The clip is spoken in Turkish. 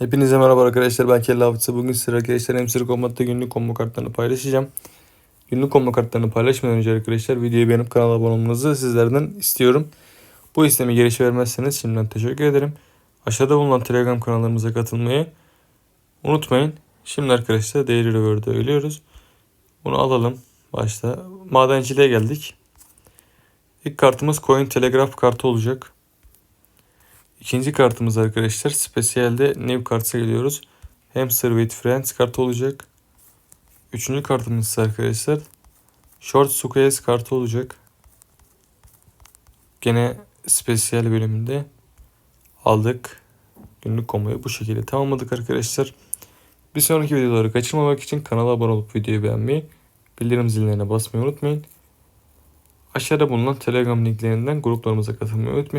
Hepinize merhaba arkadaşlar ben Kella Hafızı. Bugün sizlere arkadaşlar Hamster Combat'ta günlük combo kartlarını paylaşacağım. Günlük combo kartlarını paylaşmadan önce arkadaşlar videoyu beğenip kanala abone olmanızı sizlerden istiyorum. Bu istemi geri vermezseniz şimdiden teşekkür ederim. Aşağıda bulunan Telegram kanallarımıza katılmayı unutmayın. Şimdi arkadaşlar Daily Rewards'ı ölüyoruz. Bunu alalım. Başta madenciliğe geldik. İlk kartımız Coin Telegraph kartı olacak. İkinci kartımız arkadaşlar spesiyelde New Cards'a geliyoruz. Hamster with Friends kartı olacak. Üçüncü kartımız arkadaşlar Short Squares kartı olacak. Gene spesiyel bölümünde aldık. Günlük komboyu bu şekilde tamamladık arkadaşlar. Bir sonraki videoları kaçırmamak için kanala abone olup videoyu beğenmeyi, bildirim zillerine basmayı unutmayın. Aşağıda bulunan Telegram linklerinden gruplarımıza katılmayı unutmayın.